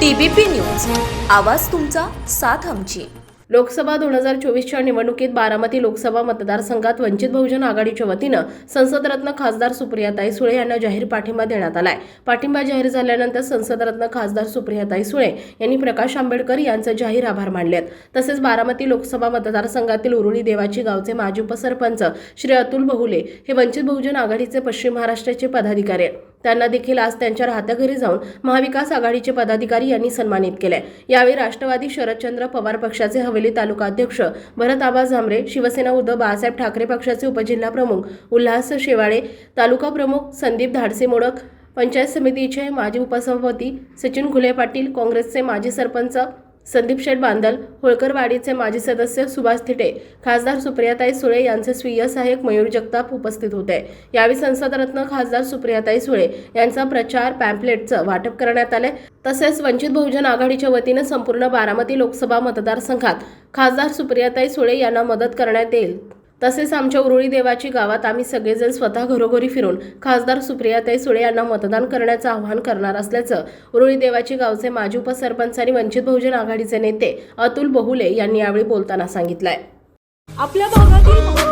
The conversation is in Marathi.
TBP news. आवाज तुमचा साथ आमची. लोकसभा दोन हजार चोवीसच्या निवडणुकीत बारामती लोकसभा मतदारसंघात वंचित बहुजन आघाडीच्या वतीनं संसदरत्न खासदार सुप्रियाताई सुळे यांना जाहीर पाठिंबा देण्यात आलाय. पाठिंबा जाहीर झाल्यानंतर संसदरत्न खासदार सुप्रियाताई सुळे यांनी प्रकाश आंबेडकर यांचे जाहीर आभार मानलेत. तसेच बारामती लोकसभा मतदारसंघातील उरुळी देवाची गावचे माजी उपसरपंच श्री अतुल बहुले हे वंचित बहुजन आघाडीचे पश्चिम महाराष्ट्राचे पदाधिकारी आहेत. त्यांना देखील आज त्यांच्या राहत्या घरी जाऊन महाविकास आघाडीचे पदाधिकारी यांनी सन्मानित केले यावेळी राष्ट्रवादी शरदचंद्र पवार पक्षाचे हवेली तालुका अध्यक्ष भरत आबा झांबरे शिवसेना उद्धव बाळासाहेब ठाकरे पक्षाचे उपजिल्हा प्रमुख उल्हास शेवाळे तालुका प्रमुख संदीप धाडसे मोडक पंचायत समितीचे माजी उपसभापती सचिन घुले पाटील काँग्रेसचे माजी सरपंच संदीप शेठ बांदल होळकरवाडीचे माजी सदस्य सुभाष थिटे खासदार सुप्रियाताई सुळे यांचे स्वीय सहाय्यक मयूर जगताप उपस्थित होते. यावेळी संसदरत्न खासदार सुप्रियाताई सुळे यांचा प्रचार पॅम्पलेटचं वाटप करण्यात आले. तसेच वंचित बहुजन आघाडीच्या वतीनं संपूर्ण बारामती लोकसभा मतदारसंघात खासदार सुप्रियाताई सुळे यांना मदत करण्यात येईल. तसेच आमच्या उरुळी देवाची गावात आम्ही सगळेजण स्वतः घरोघरी फिरून खासदार सुप्रियाताई सुळे यांना मतदान करण्याचं आवाहन करणार असल्याचं उरुळी देवाची गावचे माजी उपसरपंच आणि वंचित बहुजन आघाडीचे नेते अतुल बहुले यांनी यावेळी बोलताना सांगितलंय. आपल्या भागातील